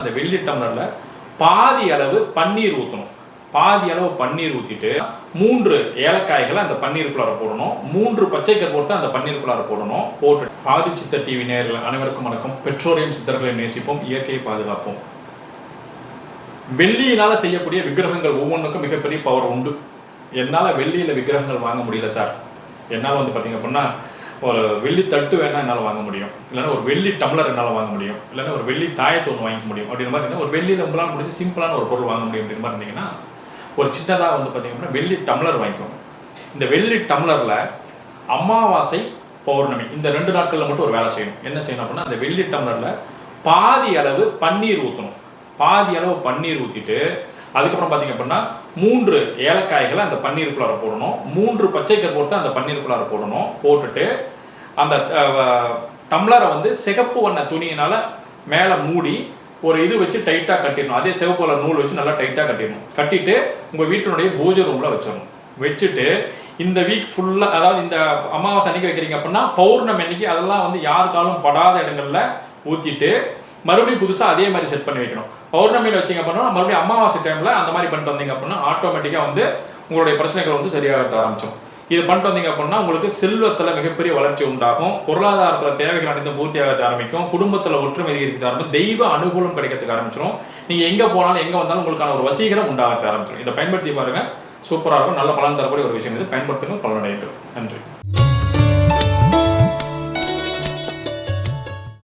அந்த வெள்ளி டம்ளரில் பாதி அளவு பன்னீர் ஊற்றணும் பாதி அளவு பன்னீர் ஊற்றிட்டு மூன்று ஏலக்காய்களை அந்த பன்னீருக்குள்ளார போடணும். மூன்று பச்சை போட்டு அந்த பன்னீருக்குள்ளார போடணும். போட்டு பாதி சித்த டிவி நேரில் அனைவருக்கும் வணக்கம். பெற்றோரையும் சித்தர்களையும் நேசிப்போம். இயற்கையை பாதுகாப்போம். வெள்ளியினால் செய்யக்கூடிய விக்கிரகங்கள் ஒவ்வொன்றுக்கும் மிகப்பெரிய பவர் உண்டு. என்னால் வெள்ளியில் விக்கிரகங்கள் வாங்க முடியல சார் என்னால் வந்து பார்த்தீங்க அப்படின்னா ஒரு வெள்ளி தட்டு வேணால் என்னால் வாங்க முடியும். இல்லைன்னா ஒரு வெள்ளி டம்ளர் என்னால் வாங்க முடியும். இல்லைன்னா ஒரு வெள்ளி தாயத்தை ஒன்று வாங்கிக்க முடியும். அப்படின்ற மாதிரி ஒரு வெள்ளி உங்களால் முடிஞ்சு சிம்பிளான ஒரு பொருள் வாங்க முடியும் அப்படின்ற மாதிரி இருந்தீங்கன்னா ஒரு சின்னதாக வந்து பார்த்தீங்க அப்படின்னா வெள்ளி டம்ளர் வாங்கிக்கோங்க. இந்த வெள்ளி டம்ளரில் அமாவாசை பௌர்ணமி இந்த ரெண்டு நாட்களில் மட்டும் ஒரு வேலை செய்யணும். என்ன செய்யணும் அப்படின்னா அந்த வெள்ளி டம்ளரில் பாதி அளவு பன்னீர் ஊற்றணும் பாதி அளவு பன்னீர் ஊற்றிட்டு அதுக்கப்புறம் பார்த்தீங்க அப்படின்னா மூன்று ஏலக்காய்களை அந்த பன்னீருக்குள்ளார போடணும். மூன்று பச்சை கற்பூரத்தை அந்த பன்னீருக்குள்ளார போடணும் போட்டுட்டு அந்த டம்ளரை வந்து சிகப்பு வண்ண துணியினால மேலே மூடி ஒரு இது வச்சு டைட்டாக கட்டிடணும். அதே சிவப்பு கலர் நூல் வச்சு நல்லா டைட்டாக கட்டிடணும். கட்டிட்டு உங்கள் வீட்டினுடைய பூஜை ரூமில் வச்சிடணும். வச்சுட்டு இந்த வீக் ஃபுல்லாக அதாவது இந்த அமாவாசை அன்னைக்கு வைக்கிறீங்க அப்படின்னா பௌர்ணமி அன்னைக்கு அதெல்லாம் வந்து யாருக்காலும் படாத இடங்களில் ஊற்றிட்டு மறுபடியும் புதுசாக அதே மாதிரி செட் பண்ணி வைக்கணும். பௌர்ணமியில் வச்சீங்க அப்படின்னா மறுபடியும் அமாவாசை டைமில் அந்த மாதிரி பண்ணிட்டு வந்தீங்க அப்படின்னா ஆட்டோமேட்டிக்காக வந்து உங்களுடைய பிரச்சனைகள் வந்து சரியாக ஆரம்பிச்சோம் இது பண்ணிட்டு வந்தீங்க அப்படின்னா உங்களுக்கு செல்வத்தில் மிகப்பெரிய வளர்ச்சி உண்டாகும். பொருளாதாரத்தில் தேவைகள் அனைத்தும் பூர்த்தியாக ஆரம்பிக்கும். குடும்பத்தில் ஒற்றுமை அதிகரிக்க ஆரம்பிக்கும். தெய்வ அனுகூலம் கிடைக்கிறதுக்கு ஆரம்பிச்சிடும் நீங்கள் எங்கே போனாலும் எங்கே வந்தாலும் உங்களுக்கான ஒரு வசீகரம் உண்டாக ஆரம்பிச்சிடும் இதை பயன்படுத்தி பாருங்கள் சூப்பராக இருக்கும். நல்ல பலன் தரக்கூடிய ஒரு விஷயம் இது. பயன்படுத்துங்கள். பலனடைகிறது நன்றி.